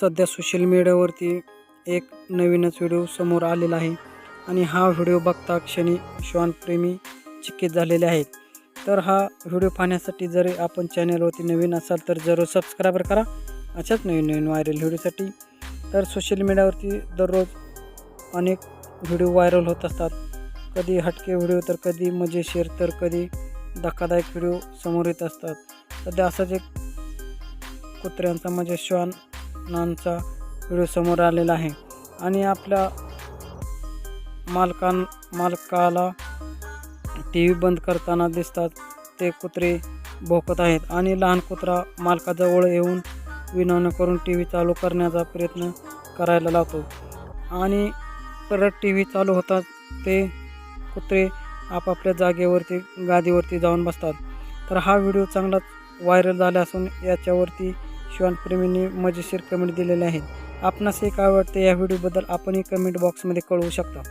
सध्या सोशल मीडियावरती एक नवीनच व्हिडिओ समोर आलेला आहे. आणि हा व्हिडिओ बघता क्षणी श्वानप्रेमी चिकित झालेले आहेत. तर हा व्हिडिओ पाहण्यासाठी जर आपण चॅनलवरती नवीन असाल तर जरूर सबस्क्राईबर करा. अशाच नवीन नवीन व्हायरल व्हिडिओसाठी तर सोशल मीडियावरती दररोज अनेक व्हिडिओ व्हायरल होत असतात. कधी हटके व्हिडिओ तर कधी मजेशीर तर कधी धक्कादायक व्हिडिओ समोर येत असतात. सध्या असाच एक कुत्र्यांचा म्हणजे श्वानांचा व्हिडिओ समोर आलेला आहे. आणि आपल्या मालकां मालकाला टी व्ही बंद करताना दिसतात. ते कुत्रे भोकत आहेत. आणि लहान कुत्रा मालकाजवळ येऊन विनवणं करून टी व्ही चालू करण्याचा प्रयत्न करायला लावतो. आणि परत टी व्ही चालू होतात ते कुत्रे आपापल्या जागेवरती गादीवरती जाऊन बसतात. तर हा व्हिडिओ चांगलाच व्हायरल झाल्या असून याच्यावरती शिवानप्रेमींनी मजेशीर कमेंट दिलेले आहेत. आपणास हे काय या व्हिडिओबद्दल आपणही कमेंट बॉक्समध्ये कळवू शकता.